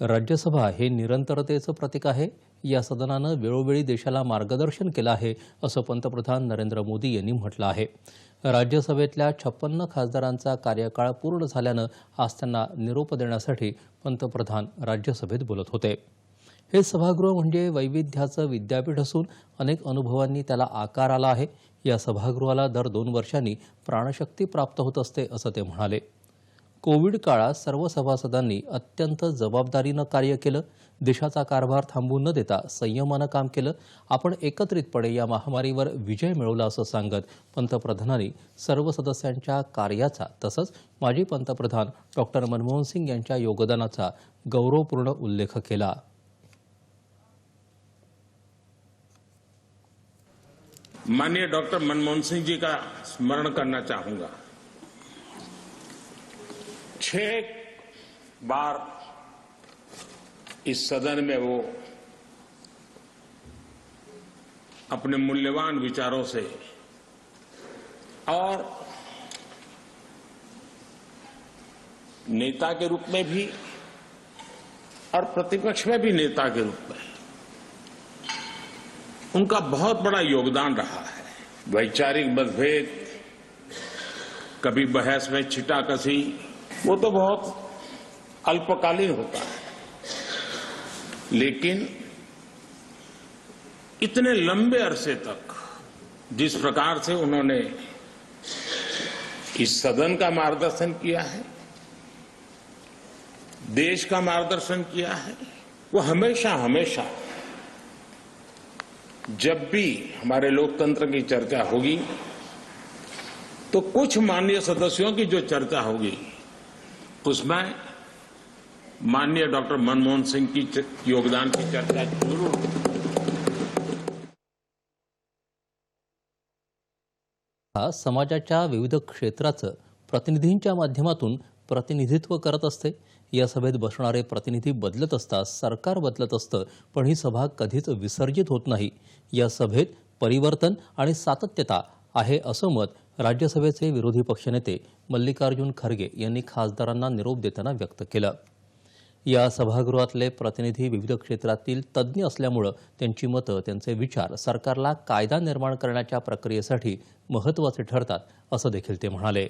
राज्यसभा हे निरंतरतेचं प्रतीक आहे. या सदनानं वेळोवेळी देशाला मार्गदर्शन केलं आहे असं पंतप्रधान नरेंद्र मोदी यांनी म्हटलं आहे. राज्यसभेतल्या छप्पन्न खासदारांचा कार्यकाळ पूर्ण झाल्यानं आज त्यांना निरोप देण्यासाठी पंतप्रधान राज्यसभेत बोलत होते. हे सभागृह म्हणजे वैविध्याचं विद्यापीठ असून अनेक अनुभवांनी त्याला आकार आला आहे. या सभागृहाला दर दोन वर्षांनी प्राणशक्ती प्राप्त होत असते असं ते म्हणाले. कोविड काळात सर्व सभासदांनी अत्यंत जबाबदारीनं कार्य केलं देशाचा कारभार थांबू न देता संयमानं काम केलं. आपण एकत्रितपणे या महामारीवर विजय मिळवला असं सांगत पंतप्रधानांनी सर्व सदस्यांच्या कार्याचा तसंच माजी पंतप्रधान डॉक्टर मनमोहन सिंग यांच्या योगदानाचा गौरवपूर्ण उल्लेख केला. माननीय डॉक्टर मनमोहन सिंह जी का स्मरण करना चाहूंगा. छह बार इस सदन में वो अपने मूल्यवान विचारों से और नेता के रूप में भी और प्रतिपक्ष में भी नेता के रूप में। उनका बहुत बड़ा योगदान रहा है। वैचारिक मतभेद, कभी बहस में छिटाकसी वो तो बहुत अल्पकालीन होता है। लेकिन इतने लंबे अरसे तक जिस प्रकार से उन्होंने इस सदन का मार्गदर्शन किया है, देश का मार्गदर्शन किया है, वो हमेशा हमेशा जब भी हमारे लोकतंत्र की चर्चा होगी तो कुछ माननीय सदस्यों की जो चर्चा होगी उसमें माननीय डॉक्टर मनमोहन सिंह की योगदान की चर्चा जरूर हा समाजाच्या विविध क्षेत्राचं प्रतिनिधींच्या माध्यमातून प्रतिनिधित्व करत असते. या सभेत बसणारे प्रतिनिधी बदलत असतात सरकार बदलत असतं पण ही सभा कधीच विसर्जित होत नाही. या सभेत परिवर्तन आणि सातत्यता आहे असं मत राज्यसभेचे विरोधी पक्षनेते मल्लिकार्जुन खरगे यांनी खासदारांना निरोप देताना व्यक्त केलं. या सभागृहातले प्रतिनिधी विविध क्षेत्रातील तज्ज्ञ असल्यामुळं त्यांची मतं त्यांचे विचार सरकारला कायदा निर्माण करण्याच्या प्रक्रियेसाठी महत्त्वाचे ठरतात असं देखील ते म्हणाले.